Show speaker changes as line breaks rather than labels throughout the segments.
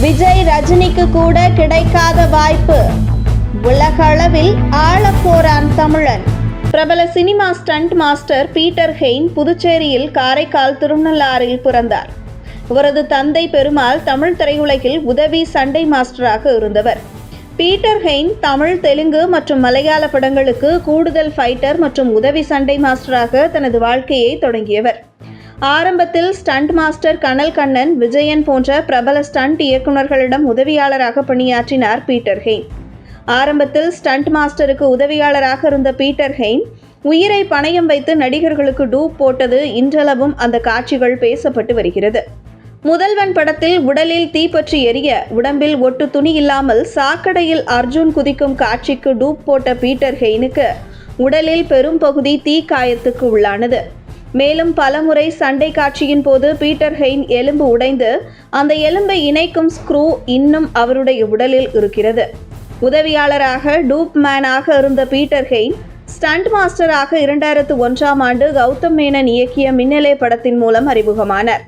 விஜய் ரஜினிக்கு கூட கிடைக்காத வாய்ப்பு. உலக அளவில் ஆளப்போரான் தமிழன். பிரபல cinema stunt master Peter Hein புதுச்சேரியில் காரைக்கால் திருநள்ளாறில் பிறந்தார். இவரது தந்தை பெருமாள் தமிழ் திரையுலகில் உதவி சண்டை மாஸ்டராக இருந்தவர். பீட்டர் ஹெயின் தமிழ் தெலுங்கு மற்றும் மலையாள படங்களுக்கு கூடுதல் ஃபைட்டர் மற்றும் உதவி சண்டை மாஸ்டராக தனது வாழ்க்கையை தொடங்கியவர். ஆரம்பத்தில் ஸ்டண்ட் மாஸ்டர் கனல் கண்ணன் விஜயன் போன்ற பிரபல ஸ்டண்ட் இயக்குநர்களிடம் உதவியாளராக பணியாற்றினார் பீட்டர் ஹெயின். ஆரம்பத்தில் ஸ்டண்ட் மாஸ்டருக்கு உதவியாளராக இருந்த பீட்டர் ஹெயின் உயிரை பணயம் வைத்து நடிகர்களுக்கு டூப் போட்டது இன்றளவும் அந்த காட்சிகள் பேசப்பட்டு வருகிறது. முதல்வன் படத்தில் உடலில் தீப்பற்றி எரிய உடம்பில் ஒட்டு துணி இல்லாமல் சாக்கடையில் அர்ஜுன் குதிக்கும் காட்சிக்கு டூப் போட்ட பீட்டர் ஹெய்னுக்கு உடலில் பெரும் பகுதி தீக்காயத்துக்கு உள்ளானது. மேலும் பலமுறை சண்டை காட்சியின் போது பீட்டர் ஹெயின் எலும்பு உடைந்து அந்த எலும்பை இணைக்கும் ஸ்க்ரூ இன்னும் அவருடைய உடலில் இருக்கிறது. உதவியாளராக டூப் மேனாக இருந்த பீட்டர் ஹெயின் ஸ்டண்ட் மாஸ்டராக இரண்டாயிரத்து ஒன்றாம் ஆண்டு கௌதம் மேனன் இயக்கிய மின்னலே படத்தின் மூலம் அறிமுகமானார்.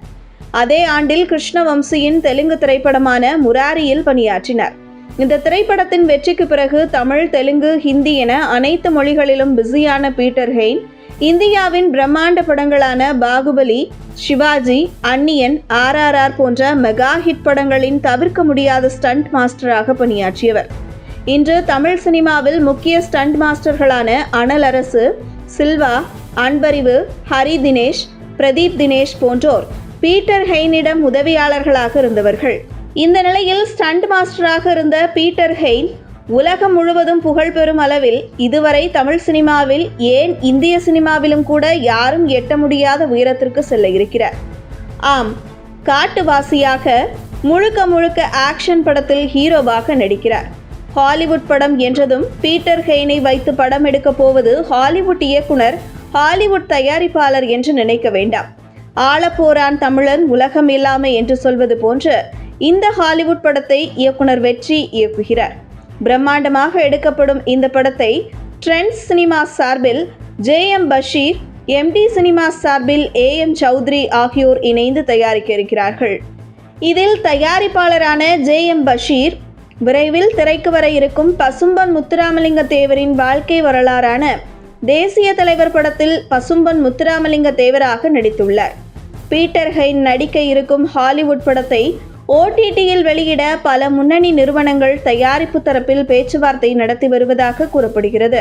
அதே ஆண்டில் கிருஷ்ணவம்சியின் தெலுங்கு திரைப்படமான முராரியில் பணியாற்றினார். இந்த திரைப்படத்தின் வெற்றிக்கு பிறகு தமிழ் தெலுங்கு ஹிந்தி என அனைத்து மொழிகளிலும் பிஸியான பீட்டர் ஹெயின் இந்தியாவின் பிரம்மாண்ட படங்களான பாகுபலி சிவாஜி அன்னியன் ஆர்ஆர்ஆர் போன்ற மெகா ஹிட் படங்களின் தவிர்க்க முடியாத ஸ்டண்ட் மாஸ்டராக பணியாற்றியவர். இன்று தமிழ் சினிமாவில் முக்கிய ஸ்டண்ட் மாஸ்டர்களான அனல் அரசு சில்வா அன்பறிவு ஹரி தினேஷ் பிரதீப் தினேஷ் போன்றோர் பீட்டர் ஹெய்னிடம் உதவியாளர்களாக இருந்தவர்கள். இந்த நிலையில் ஸ்டண்ட் மாஸ்டராக இருந்த பீட்டர் ஹெயின் உலகம் முழுவதும் புகழ் பெறும் அளவில் இதுவரை தமிழ் சினிமாவில் ஏன் இந்திய சினிமாவிலும் கூட யாரும் எட்ட முடியாத உயரத்திற்கு செல்ல இருக்கிறார்? ஆம் காட்டுவாசியாக முழுக்க முழுக்க ஆக்ஷன் படத்தில் ஹீரோவாக நடிக்கிறார். ஹாலிவுட் படம் என்றதும் பீட்டர் ஹெய்னை வைத்து படம் எடுக்கப் போவது ஹாலிவுட் இயக்குனர் ஹாலிவுட் தயாரிப்பாளர் என்று நினைக்க வேண்டாம். ஆளப்போரான் தமிழன் உலகம் இல்லாமை என்று சொல்வது போன்று இந்த ஹாலிவுட் படத்தை இயக்குனர் வெற்றி இயக்குகிறார். பிரம்மாண்டமாக எடுக்கப்படும் இந்த படத்தை ட்ரெண்ட்ஸ் சினிமா சார்பில் J M Basheer MD cinema சார்பில் ஏ எம் சௌத்ரி ஆகியோர் இணைந்து தயாரிக்க இருக்கிறார்கள். இதில் தயாரிப்பாளரான ஜே எம் பஷீர் விரைவில் திரைக்கு வர இருக்கும் பசும்பன் முத்துராமலிங்க தேவரின் வாழ்க்கை வரலாறான தேசிய தலைவர் படத்தில் பசும்பன் முத்துராமலிங்க தேவராக நடித்துள்ளார். பீட்டர் ஹைன் நடிக்க இருக்கும் ஹாலிவுட் படத்தை ஓடிடியில் வெளியிட பல முன்னணி நிறுவனங்கள் தயாரிப்பு தரப்பில் பேச்சுவார்த்தை நடத்தி வருவதாக கூறப்படுகிறது.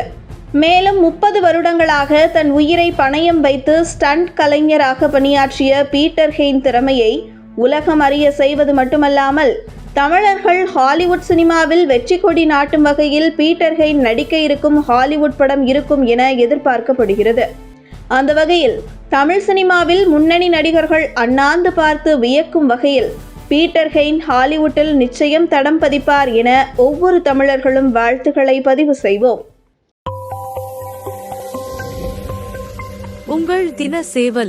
மேலும் முப்பது வருடங்களாக தன் உயிரை பணயம் வைத்து ஸ்டண்ட் கலைஞராக பணியாற்றிய பீட்டர் ஹெயின் திறமையை உலகம் அறிய செய்வது மட்டுமல்லாமல் தமிழர்கள் ஹாலிவுட் சினிமாவில் வெற்றி கொடி நாட்டும் வகையில் பீட்டர் ஹெயின் நடிக்க இருக்கும் ஹாலிவுட் படம் இருக்கும் என எதிர்பார்க்கப்படுகிறது. அந்த வகையில் தமிழ் சினிமாவில் முன்னணி நடிகர்கள் அண்ணாந்து பார்த்து வியக்கும் வகையில் பீட்டர் ஹெயின் ஹாலிவுட்டில் நிச்சயம் தடம் பதிப்பார் என ஒவ்வொரு தமிழர்களும் வாழ்த்துக்களை பதிவு செய்வோம்.
உங்கள் தின சேவல்